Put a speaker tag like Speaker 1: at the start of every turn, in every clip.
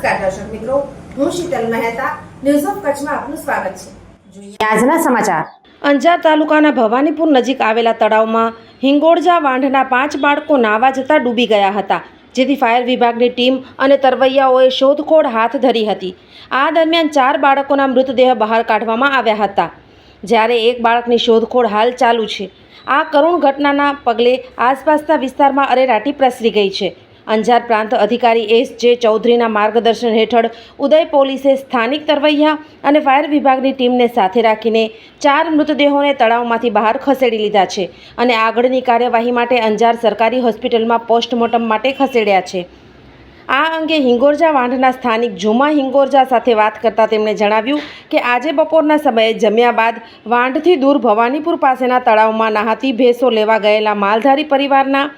Speaker 1: નમસ્કાર દર્શક મિત્રો, હું શીતલ મહેતા ન્યૂઝ ઓફ કચ્છમાં આપનું સ્વાગત છે. આજના સમાચાર.
Speaker 2: અંજાર તાલુકાના ભવાનીપુર નજીક આવેલા તળાવમાં હિંગોળજા વાંઢના પાંચ બાળકો નાવા જતાં ડૂબી ગયા હતા, જેથી ફાયર વિભાગની ટીમ અને તરવૈયાઓએ શોધખોળ હાથ ધરી હતી. આ દરમિયાન ચાર બાળકોના મૃતદેહ બહાર કાઢવામાં આવ્યા હતા. જ્યારે એક બાળકની શોધખોળ હાલ ચાલુ છે. આ કરુણ ઘટનાના પગલે આસપાસના વિસ્તારમાં અરેરાટી પ્રસરી ગઈ છે. અંજાર પ્રાંત અધિકારી એસ જે ચૌધરીના માર્ગદર્શન હેઠળ ઉદય પોલીસે સ્થાનિક તરવૈયા અને ફાયર વિભાગની ટીમને સાથે રાખીને ચાર મૃતદેહોને તળાવમાંથી બહાર ખસેડી લીધા છે અને આગળની કાર્યવાહી માટે અંજાર સરકારી હોસ્પિટલમાં પોસ્ટમોર્ટમ માટે ખસેડ્યા છે. આ અંગે હિંગોરજા વાંઢના સ્થાનિક ઝુમા હિંગોરજા સાથે વાત કરતાં તેમણે જણાવ્યું કે આજે બપોરના સમયે જમ્યા બાદ વાંઢથી દૂર ભવાનીપુર પાસેના તળાવમાં નહાતી ભેંસો લેવા ગયેલા માલધારી પરિવારના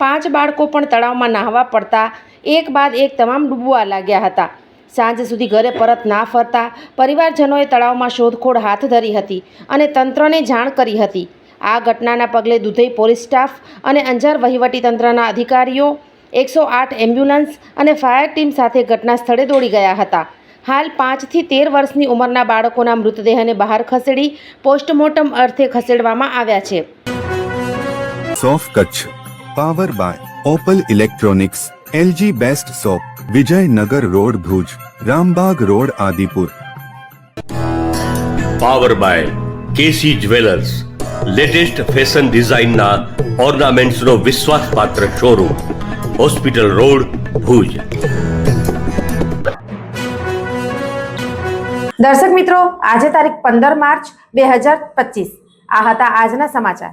Speaker 2: પાંચ બાળકો પણ તળાવમાં નાહવા પડતા એક બાદ એક તમામ ડૂબવા લાગ્યા હતા. સાંજ સુધી ઘરે પરત ના ફરતા પરિવારજનોએ તળાવમાં શોધખોળ હાથ ધરી હતી અને તંત્રને જાણ કરી હતી. આ ઘટનાના પગલે દુધઈ પોલીસ સ્ટાફ અને અંજાર વહીવટીતંત્રના અધિકારીઓ, એકસો આઠ એમ્બ્યુલન્સ અને ફાયર ટીમ સાથે ઘટના સ્થળે દોડી ગયા હતા. હાલ પાંચથી તેર વર્ષની ઉંમરના બાળકોના મૃતદેહને બહાર ખસેડી પોસ્ટમોર્ટમ અર્થે ખસેડવામાં આવ્યા છે.
Speaker 3: સોફ Kutch power by Opal electronics LG best shop Vijaynagar road Bhuj Rambag road Adipur
Speaker 4: power by KC jewellers latest fashion ડિઝાઇનના ઓર્નામેન્ટ્સનો વિશ્વાસપાત્ર શોરૂમ હોસ્પિટલ રોડ ભુજ
Speaker 1: દર્શક મિત્રો આજે તારીખ પંદર માર્ચ બે હજાર પચીસ. આ હતા આજના સમાચાર.